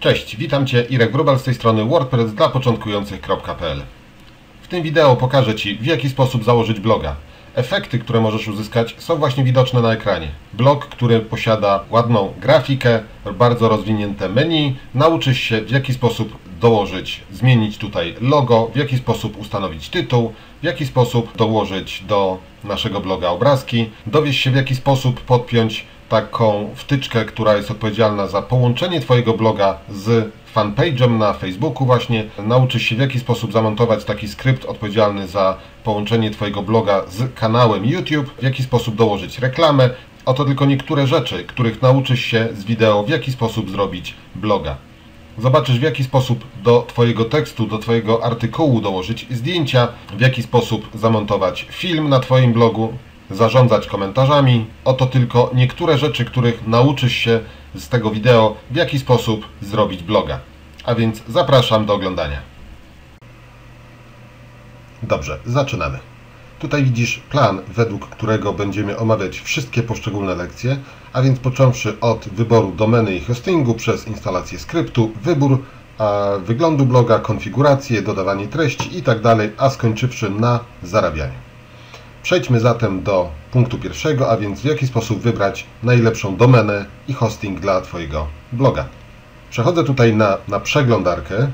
Cześć, witam Cię, Irek Wrubel z tej strony WordPress dla początkujących.pl. W tym wideo pokażę Ci, w jaki sposób założyć bloga. Efekty, które możesz uzyskać, są właśnie widoczne na ekranie. Blog, który posiada ładną grafikę, bardzo rozwinięte menu, nauczysz się, w jaki sposób dołożyć, zmienić tutaj logo, w jaki sposób ustanowić tytuł, w jaki sposób dołożyć do naszego bloga obrazki, dowiesz się, w jaki sposób podpiąć taką wtyczkę, która jest odpowiedzialna za połączenie Twojego bloga z fanpage'em na Facebooku właśnie. Nauczysz się w jaki sposób zamontować taki skrypt odpowiedzialny za połączenie Twojego bloga z kanałem YouTube, w jaki sposób dołożyć reklamę. Oto tylko niektóre rzeczy, których nauczysz się z wideo, w jaki sposób zrobić bloga. Zobaczysz w jaki sposób do Twojego tekstu, do Twojego artykułu dołożyć zdjęcia, w jaki sposób zamontować film na Twoim blogu, zarządzać komentarzami. Oto tylko niektóre rzeczy, których nauczysz się z tego wideo, w jaki sposób zrobić bloga. A więc zapraszam do oglądania. Dobrze, zaczynamy. Tutaj widzisz plan, według którego będziemy omawiać wszystkie poszczególne lekcje, a więc począwszy od wyboru domeny i hostingu przez instalację skryptu, wybór wyglądu bloga, konfigurację, dodawanie treści itd., a skończywszy na zarabianiu. Przejdźmy zatem do punktu pierwszego, a więc w jaki sposób wybrać najlepszą domenę i hosting dla Twojego bloga. Przechodzę tutaj na, na przeglądarkę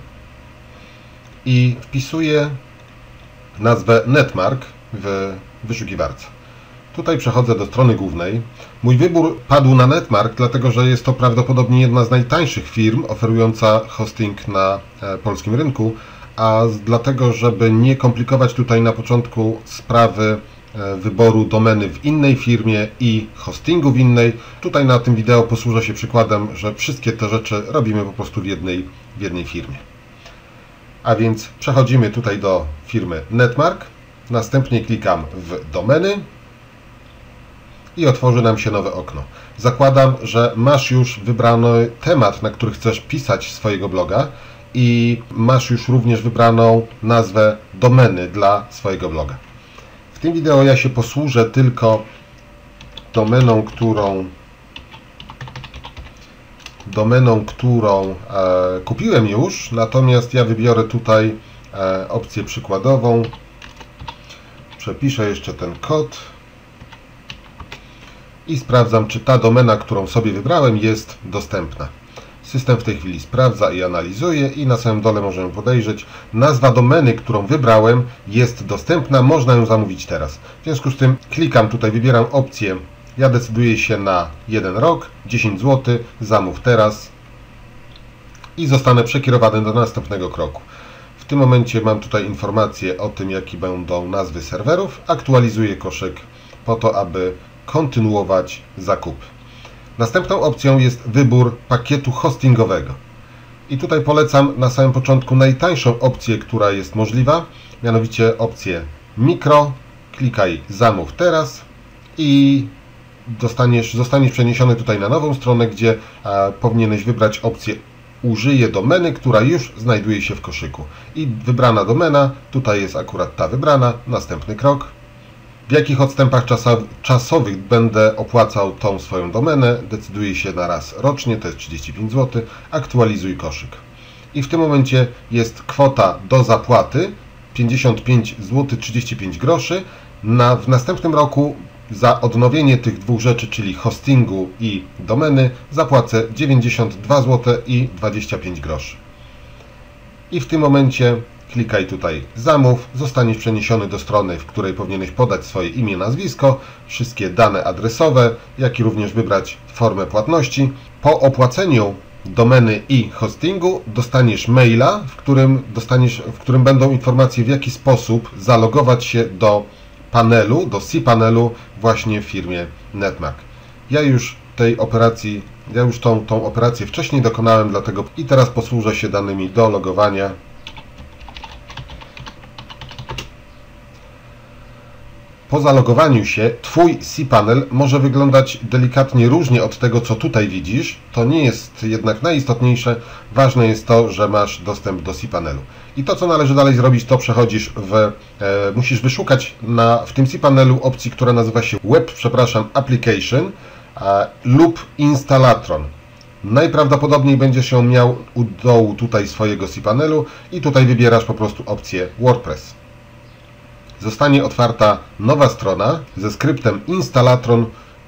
i wpisuję nazwę Netmark w wyszukiwarce. Tutaj przechodzę do strony głównej. Mój wybór padł na Netmark, dlatego że jest to prawdopodobnie jedna z najtańszych firm oferująca hosting na e, polskim rynku, a dlatego, żeby nie komplikować tutaj na początku sprawy wyboru domeny w innej firmie i hostingu w innej. Tutaj na tym wideo posłużę się przykładem, że wszystkie te rzeczy robimy po prostu w jednej, w jednej firmie. A więc przechodzimy tutaj do firmy Netmark, następnie klikam w domeny i otworzy nam się nowe okno. Zakładam, że masz już wybrany temat, na który chcesz pisać swojego bloga i masz już również wybraną nazwę domeny dla swojego bloga. W tym wideo ja się posłużę tylko domeną, którą domeną, którą e, kupiłem już, natomiast ja wybiorę tutaj e, opcję przykładową. Przepiszę jeszcze ten kod i sprawdzam, czy ta domena, którą sobie wybrałem, jest dostępna. System w tej chwili sprawdza i analizuje i na samym dole możemy podejrzeć. Nazwa domeny, którą wybrałem jest dostępna, można ją zamówić teraz. W związku z tym klikam tutaj, wybieram opcję ja decyduję się na jeden rok, 10 zł, zamów teraz i zostanę przekierowany do następnego kroku. W tym momencie mam tutaj informację o tym, jakie będą nazwy serwerów. Aktualizuję koszyk po to, aby kontynuować zakup. Następną opcją jest wybór pakietu hostingowego. I tutaj polecam na samym początku najtańszą opcję, która jest możliwa, mianowicie opcję mikro. Klikaj zamów teraz i dostaniesz, zostaniesz przeniesiony tutaj na nową stronę, gdzie powinieneś wybrać opcję użyję domeny, która już znajduje się w koszyku. I wybrana domena, tutaj jest akurat ta wybrana, następny krok. W jakich odstępach czasowych będę opłacał tą swoją domenę, decyduję się na raz rocznie, to jest 35 zł, aktualizuj koszyk. I w tym momencie jest kwota do zapłaty 55 zł 35 groszy. Na, w następnym roku za odnowienie tych dwóch rzeczy, czyli hostingu i domeny, zapłacę 92 zł i 25 groszy. I w tym momencie klikaj tutaj zamów, zostaniesz przeniesiony do strony, w której powinieneś podać swoje imię, nazwisko, wszystkie dane adresowe, jak i również wybrać formę płatności. Po opłaceniu domeny i hostingu dostaniesz maila, w którym, dostaniesz, w którym będą informacje w jaki sposób zalogować się do panelu, do cPanelu właśnie w firmie Netmark. Ja już tej operacji, ja już tą, tą operację wcześniej dokonałem, dlatego i teraz posłużę się danymi do logowania. Po zalogowaniu się Twój cPanel może wyglądać delikatnie różnie od tego, co tutaj widzisz. To nie jest jednak najistotniejsze. Ważne jest to, że masz dostęp do cPanelu. I to, co należy dalej zrobić, to przechodzisz w... E, musisz wyszukać na, w tym cPanelu opcji, która nazywa się Web, przepraszam, Application e, lub Installatron. Najprawdopodobniej będziesz ją miał u dołu tutaj swojego cPanelu i tutaj wybierasz po prostu opcję WordPress. Zostanie otwarta nowa strona ze skryptem Installatron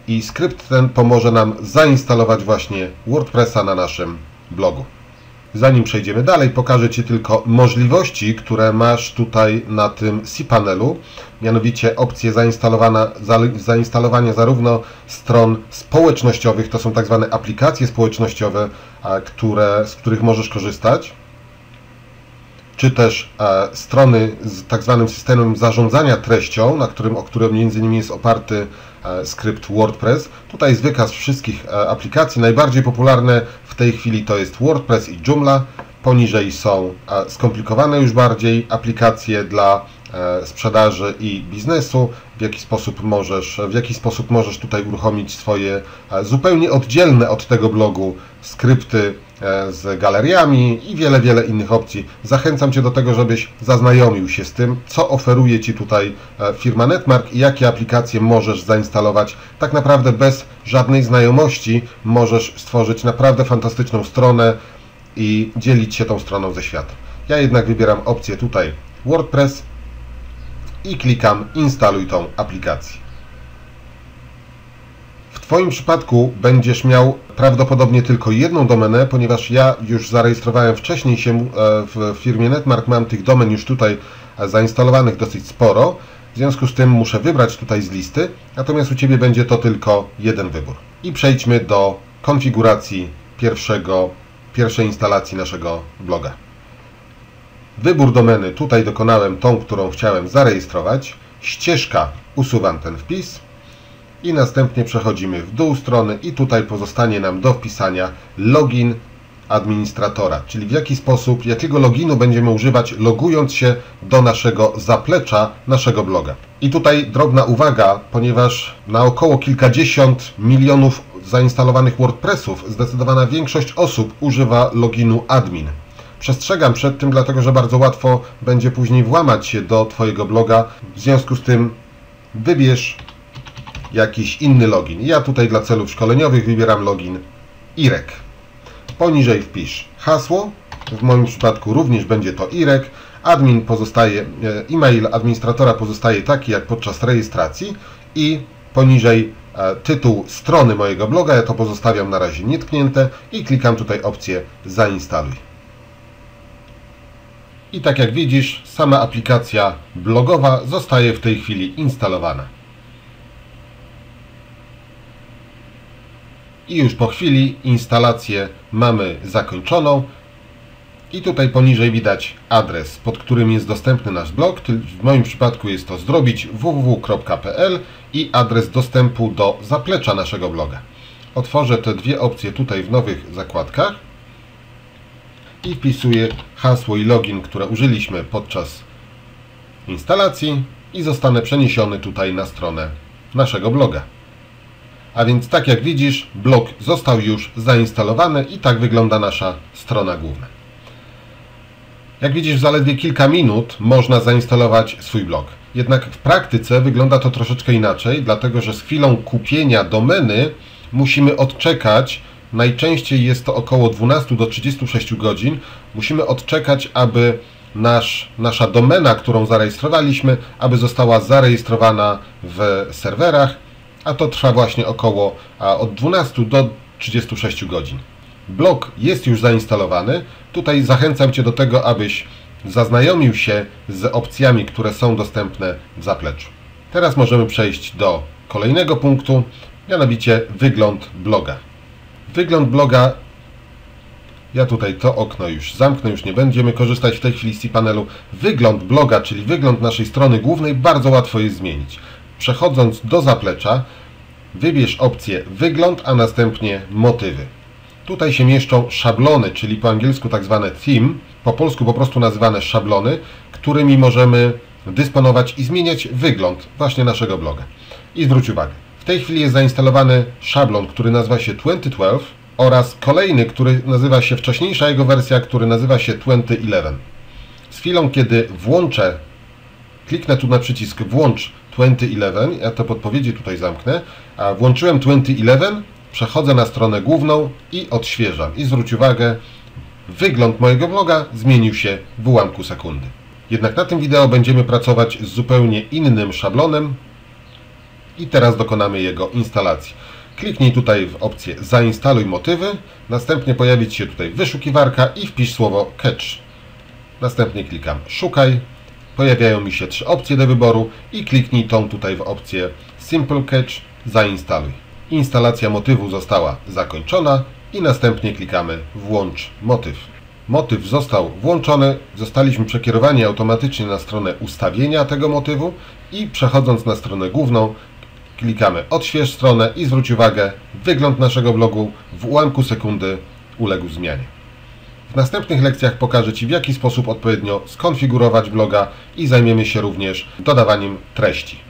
i skrypt ten pomoże nam zainstalować właśnie WordPressa na naszym blogu. Zanim przejdziemy dalej, pokażę Ci tylko możliwości, które masz tutaj na tym cPanelu, mianowicie zainstalowana, zainstalowania zarówno stron społecznościowych, to są tak zwane aplikacje społecznościowe, które, z których możesz korzystać, czy też e, strony z tak zwanym systemem zarządzania treścią, na którym, o którym między innymi jest oparty e, skrypt WordPress. Tutaj jest wykaz wszystkich e, aplikacji. Najbardziej popularne w tej chwili to jest WordPress i Joomla. Poniżej są skomplikowane już bardziej aplikacje dla sprzedaży i biznesu, w jaki sposób możesz, w jaki sposób możesz tutaj uruchomić swoje zupełnie oddzielne od tego blogu skrypty E, z galeriami i wiele, wiele innych opcji. Zachęcam Cię do tego, żebyś zaznajomił się z tym, co oferuje Ci tutaj e, firma Netmark i jakie aplikacje możesz zainstalować. Tak naprawdę bez żadnej znajomości możesz stworzyć naprawdę fantastyczną stronę i dzielić się tą stroną ze światem. Ja jednak wybieram opcję tutaj WordPress i klikam instaluj tą aplikację. Twoim przypadku będziesz miał prawdopodobnie tylko jedną domenę, ponieważ ja już zarejestrowałem wcześniej się e, w firmie Netmark, mam tych domen już tutaj e, zainstalowanych dosyć sporo, w związku z tym muszę wybrać tutaj z listy, natomiast u Ciebie będzie to tylko jeden wybór. I przejdźmy do konfiguracji pierwszego, pierwszej instalacji naszego bloga. Wybór domeny tutaj dokonałem tą, którą chciałem zarejestrować. Ścieżka usuwam ten wpis i następnie przechodzimy w dół strony i tutaj pozostanie nam do wpisania login administratora, czyli w jaki sposób, jakiego loginu będziemy używać logując się do naszego zaplecza naszego bloga. I tutaj drobna uwaga, ponieważ na około kilkadziesiąt milionów zainstalowanych WordPressów zdecydowana większość osób używa loginu admin. Przestrzegam przed tym, dlatego że bardzo łatwo będzie później włamać się do Twojego bloga. W związku z tym wybierz jakiś inny login. Ja tutaj dla celów szkoleniowych wybieram login IREK. Poniżej wpisz hasło. W moim przypadku również będzie to IREK. Admin pozostaje, e, e-mail administratora pozostaje taki jak podczas rejestracji i poniżej e, tytuł strony mojego bloga, ja to pozostawiam na razie nietknięte i klikam tutaj opcję zainstaluj. I tak jak widzisz, sama aplikacja blogowa zostaje w tej chwili instalowana. i już po chwili instalację mamy zakończoną i tutaj poniżej widać adres, pod którym jest dostępny nasz blog. W moim przypadku jest to zrobić www.pl i adres dostępu do zaplecza naszego bloga. Otworzę te dwie opcje tutaj w nowych zakładkach i wpisuję hasło i login, które użyliśmy podczas instalacji i zostanę przeniesiony tutaj na stronę naszego bloga. A więc tak jak widzisz, blog został już zainstalowany i tak wygląda nasza strona główna. Jak widzisz, w zaledwie kilka minut można zainstalować swój blog. Jednak w praktyce wygląda to troszeczkę inaczej, dlatego że z chwilą kupienia domeny musimy odczekać, najczęściej jest to około 12 do 36 godzin, musimy odczekać, aby nasz, nasza domena, którą zarejestrowaliśmy, aby została zarejestrowana w serwerach a to trwa właśnie około od 12 do 36 godzin. Blok jest już zainstalowany. Tutaj zachęcam Cię do tego, abyś zaznajomił się z opcjami, które są dostępne w zapleczu. Teraz możemy przejść do kolejnego punktu, mianowicie wygląd bloga. Wygląd bloga ja tutaj to okno już zamknę, już nie będziemy korzystać w tej chwili z panelu. Wygląd bloga, czyli wygląd naszej strony głównej, bardzo łatwo jest zmienić. Przechodząc do zaplecza, wybierz opcję Wygląd, a następnie Motywy. Tutaj się mieszczą szablony, czyli po angielsku tak zwane theme, po polsku po prostu nazywane szablony, którymi możemy dysponować i zmieniać wygląd właśnie naszego bloga. I zwróć uwagę, tej chwili jest zainstalowany szablon, który nazywa się 2012 oraz kolejny, który nazywa się, wcześniejsza jego wersja, który nazywa się 2011. Z chwilą, kiedy włączę, kliknę tu na przycisk włącz 2011, ja te podpowiedzi tutaj zamknę, a włączyłem 2011 Przechodzę na stronę główną i odświeżam. I zwróć uwagę, wygląd mojego bloga zmienił się w ułamku sekundy. Jednak na tym wideo będziemy pracować z zupełnie innym szablonem i teraz dokonamy jego instalacji. Kliknij tutaj w opcję Zainstaluj motywy, następnie pojawić się tutaj wyszukiwarka i wpisz słowo Catch. Następnie klikam Szukaj, pojawiają mi się trzy opcje do wyboru i kliknij tą tutaj w opcję Simple Catch Zainstaluj. Instalacja motywu została zakończona i następnie klikamy Włącz motyw. Motyw został włączony, zostaliśmy przekierowani automatycznie na stronę ustawienia tego motywu i przechodząc na stronę główną klikamy odśwież stronę i zwróć uwagę, wygląd naszego blogu w ułamku sekundy uległ zmianie. W następnych lekcjach pokażę Ci w jaki sposób odpowiednio skonfigurować bloga i zajmiemy się również dodawaniem treści.